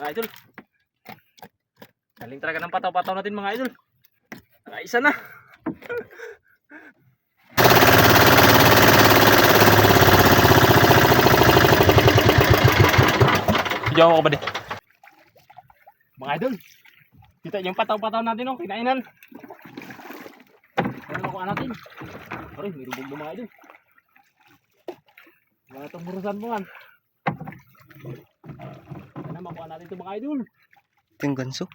mga idol. Galing talaga ng pataw-pataw natin mga idol. Nakaisa na. Diyan ako ba din? Mga idol. Kita yung pataw-pataw natin oh, kinainan. Ano nakuha natin? Aray, may rubog mga idol. Wala itong burusan mo man. Sana makuha natin ito mga idol. Ito yung ganso.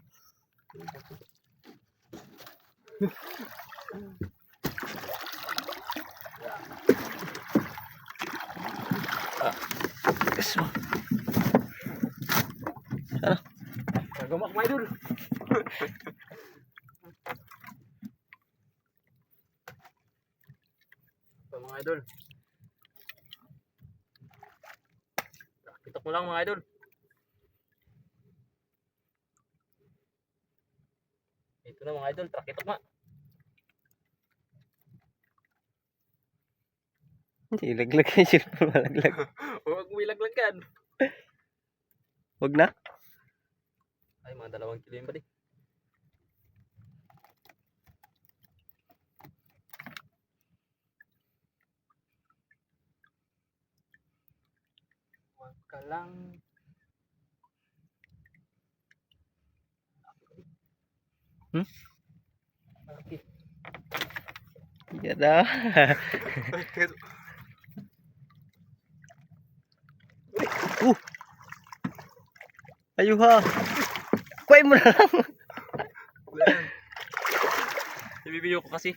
Yes, oh. Nagamak mga idol. Ito mga idol. Kitok mo lang mga idol. Ito na mga idol, trakitok nga. Hindi, laglag yung cellphone. Malaglag. Huwag mo ilaglagan. Huwag na. Ay, mga dalawang kilo yun ba di? Huwag ka lang. Hmm? Okay. Yan na. uh! Ayaw ha. Kuhay mo na lang. Ibibigyo ko kasi.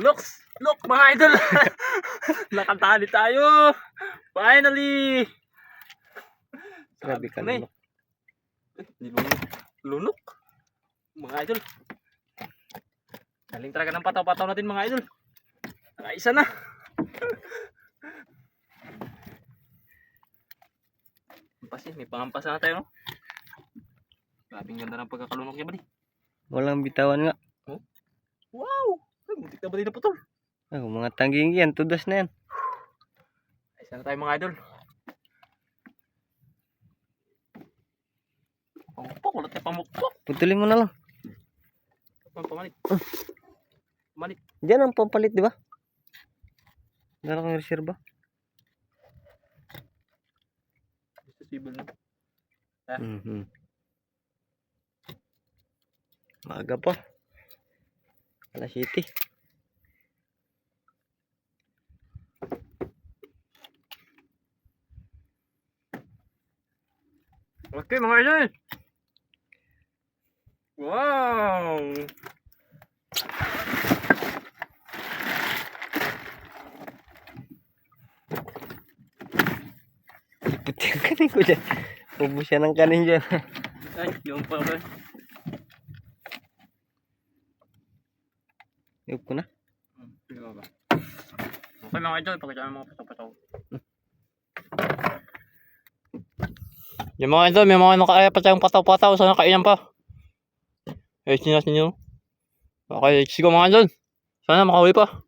Looks! Look mga idol! Nakatali tayo! Finally! Grabe ka na eh. naman. Lunok? Mga idol. Galing talaga ng pataw-pataw natin mga idol. Nakaisa na. Hampas eh, may pangampas na tayo no? Grabing ganda ng pagkakalunok niya ba di? Walang bitawan nga. Wow! Ay, muntik na ba di na putol? Oh, mga tangging yan. Tudas na yan. Isa na tayo mga idol. Pamukpok, ulit na pamukpok. Putulin mo na lang. Pamalit. Pamalit. Diyan ang pampalit, di ba? Kang reserva. Na. Mhm. Maaga pa. Alas City. Okay mga idol. Wow! Ipot yung kanin ko dyan. Ubus siya ng kanin dyan. Ay, yung pa ba? Iyop ko na. Okay mga idol, pagkakita ng mga pataw-pataw. Yung mga idol, may mga nakaaya pa tayong pataw-pataw. Sana kainan pa. Eh, sinas ninyo. Okay, let's go mga idol. Sana makauwi pa.